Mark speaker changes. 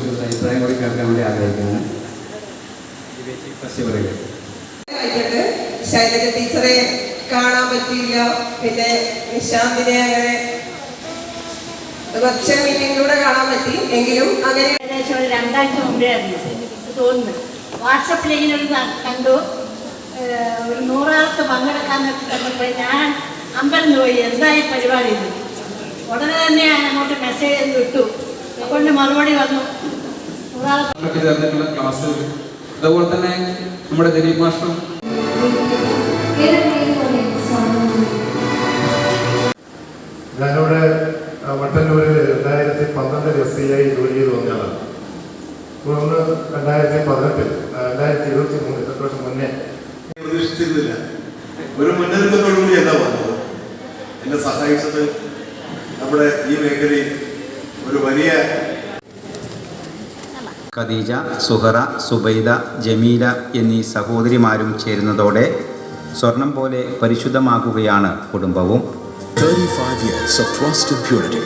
Speaker 1: കുറിച്ചുള്ള അഭിപ്രായം കൂടി കേൾക്കാൻ വേണ്ടി ആഗ്രഹിക്കുന്നു
Speaker 2: ആയിക്കോട്ടെ. ശൈലജ ടീച്ചറെ കാണാൻ പറ്റിയില്ല. പിന്നെ നിശാന്തിനെ അങ്ങനെ കുറച്ച് മീറ്റിംഗിലൂടെ കാണാൻ പറ്റി. എങ്കിലും അങ്ങനെ
Speaker 3: ഏകദേശം ഒരു രണ്ടാഴ്ച മുമ്പേ ആയിരുന്നു. എനിക്ക് തോന്നുന്നു. വാട്സപ്പിൽ ഇങ്ങനെ ഒരു കണ്ടു. ഒരു നൂറാൾക്ക് പങ്കെടുക്കാൻ കണ്ടപ്പോൾ ഞാൻ അമ്പലം പോയി. എന്തായ പരിപാടി ഉടനെ തന്നെ ഞാൻ അങ്ങോട്ട് മെസ്സേജ് വിട്ടു മറുപടി വന്നു.
Speaker 4: അതുപോലെ തന്നെ നമ്മുടെ ദിലീപ് മാഷ്ടം
Speaker 5: ഞാനിവിടെ മട്ടന്നൂരിൽ രണ്ടായിരത്തി പന്ത്രണ്ടിൽ എസ് സി ആയി ജോലി ചെയ്ത് വന്നയാളാണ് തുടർന്ന് രണ്ടായിരത്തി പതിനെട്ടിൽ രണ്ടായിരത്തി ഇരുപത്തി മൂന്ന് എത്ര വർഷം മുന്നേ.
Speaker 6: പ്രതീക്ഷിച്ചിരുന്നില്ല ഒരു മുന്നൊരുക്കത്തോടുകൂടി എന്താ വന്നത്. എന്നെ സഹായിച്ചത് നമ്മുടെ ഈ മേഖലയിൽ ഒരു വലിയ
Speaker 7: ഖദീജ സുഹറ സുബൈദ ജമീല എന്നീ സഹോദരിമാരും ചേരുന്നതോടെ സ്വർണം പോലെ പരിശുദ്ധമാകുകയാണ് കുടുംബവും
Speaker 8: years of trust and purity.